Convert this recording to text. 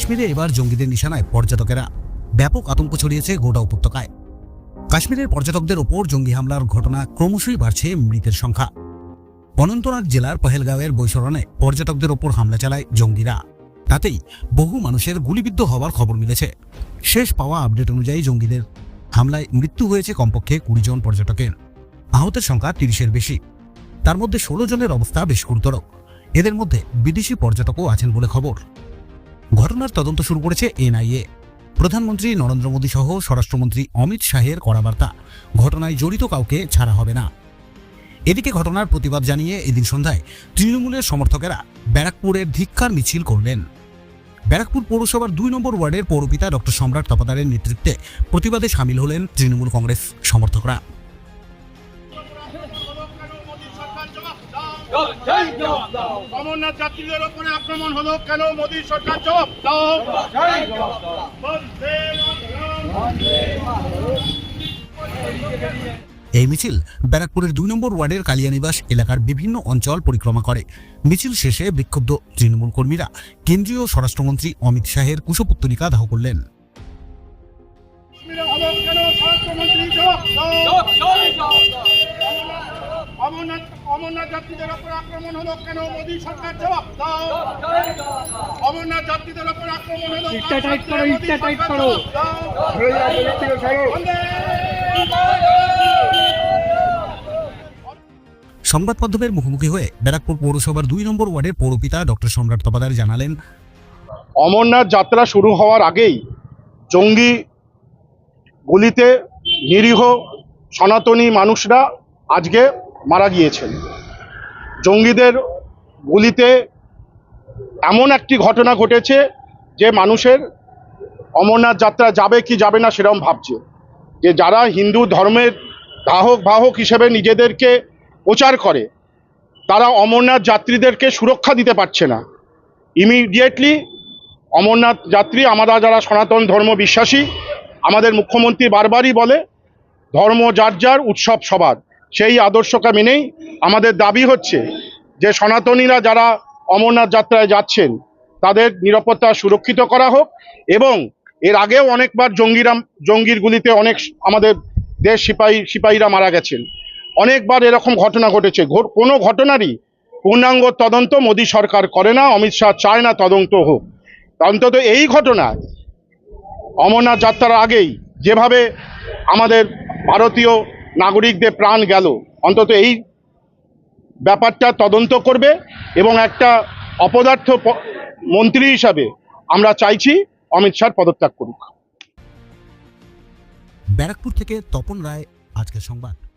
কাশ্মীরে এবার জঙ্গিদের নিশানায় পর্যটকেরা ব্যাপক আতঙ্ক ছড়িয়েছে গোটা উপত্যকায়। কাশ্মীরের পর্যটকদের ওপর জঙ্গি হামলার ঘটনা ক্রমশই বাড়ছে মৃতের সংখ্যা। অনন্তনাগ জেলার পহেলগাঁওয়ের বৈশরণে পর্যটকদের ওপর হামলা চালায় জঙ্গিরা। তাতেই বহু মানুষের গুলিবিদ্ধ হওয়ার খবর মিলেছে। শেষ পাওয়া আপডেট অনুযায়ী জঙ্গিদের হামলায় মৃত্যু হয়েছে কমপক্ষে কুড়ি জন পর্যটকের। আহতের সংখ্যা তিরিশের বেশি। তার মধ্যে ষোলো জনের অবস্থা বেশ গুরুতর। এদের মধ্যে বিদেশি পর্যটকও আছেন বলে খবর। ঘটনার তদন্ত শুরু করেছে এনআইএ। প্রধানমন্ত্রী নরেন্দ্র মোদী সহ স্বরাষ্ট্রমন্ত্রী অমিত শাহের কড়া বার্তা ঘটনায় জড়িত কাউকে ছাড়া হবে না। এদিকে ঘটনার প্রতিবাদ জানিয়ে এদিন সন্ধ্যায় তৃণমূলের সমর্থকেরা ব্যারাকপুরের ধিক্কার মিছিল করলেন। ব্যারাকপুর পৌরসভার দুই নম্বর ওয়ার্ডের পৌরপিতা ডক্টর সম্রাট তপাদারের নেতৃত্বে প্রতিবাদে সামিল হলেন তৃণমূল কংগ্রেস সমর্থকরা। অমরনাথ যাত্রীদের ওপরে আক্রমণ হলো কেন মোদী সরকার জবাব দাও? এই মিছিল ব্যারাকপুরের দুই নম্বর ওয়ার্ডের কালিয়ানিবাস এলাকার বিভিন্ন অঞ্চল পরিক্রমা করে। মিছিল শেষে বিক্ষুব্ধ তৃণমূল কর্মীরা কেন্দ্রীয় স্বরাষ্ট্রমন্ত্রী অমিত শাহের কুশপুত্তলিকা দাহ করলেন। অমরনাথ অমরনাথ যাত্রীদের ওপর আক্রমণ হলো কেন? মোদী সরকার জবাব দাও। অমরনাথ যাত্রীদের ওপর আক্রমণ হলো ইটটা টাইট করো, ইটটা টাইট করো। সংবাদ মাধ্যমের মুখোমুখি হয়ে ব্যারাকপুর পৌরসভার দুই নম্বর ওয়ার্ডের পৌরপিতা ডক্টর সম্রাট তপাদার জানালেন অমরনাথ যাত্রা শুরু হওয়ার আগেই জঙ্গি গুলিতে নিরীহ সনাতনী মানুষরা আজকে মারা গিয়েছেন। জঙ্গিদের গুলিতে এমন একটি ঘটনা ঘটেছে যে মানুষের অমরনাথ যাত্রা যাবে কি যাবে না সেরকম ভাবছে। যে যারা হিন্দু ধর্মের বাহক বাহক হিসেবে নিজেদেরকে প্রচার করে, তারা অমরনাথ যাত্রীদেরকে সুরক্ষা দিতে পারছে না। ইমিডিয়েটলি অমরনাথ যাত্রী আমরা যারা সনাতন ধর্ম বিশ্বাসী, আমাদের মুখ্যমন্ত্রী বারবারই বলে, ধর্ম যার যার, উৎসব সবার। সেই আদর্শকে মেনেই আমাদের দাবি হচ্ছে যে সনাতনীরা যারা অমরনাথ যাত্রায় যাচ্ছেন, তাদের নিরাপত্তা সুরক্ষিত করা হোক এবং এর আগেও অনেকবার জঙ্গিরা জঙ্গির গুলিতে অনেক আমাদের দেশ সিপাহী, সিপাহীরা মারা গেছেন। অনেকবার এরকম ঘটনা ঘটেছে। কোনো ঘটনারই পূর্ণাঙ্গ তদন্ত মোদী সরকার করে না, অমিত শাহ চায় না তদন্ত হোক। অন্তত এই ঘটনায় অমরনাথ যাত্রার আগেই যেভাবে আমাদের ভারতীয় নাগরিকদের প্রাণ গেল। অন্তত এই ব্যাপারটা তদন্ত করবে এবং একটা অপদার্থ মন্ত্রী হিসাবে আমরা চাইছি অমিত শাহ পদত্যাগ করুক। ব্যারাকপুর থেকে তপন রায়, আজকের সংবাদ।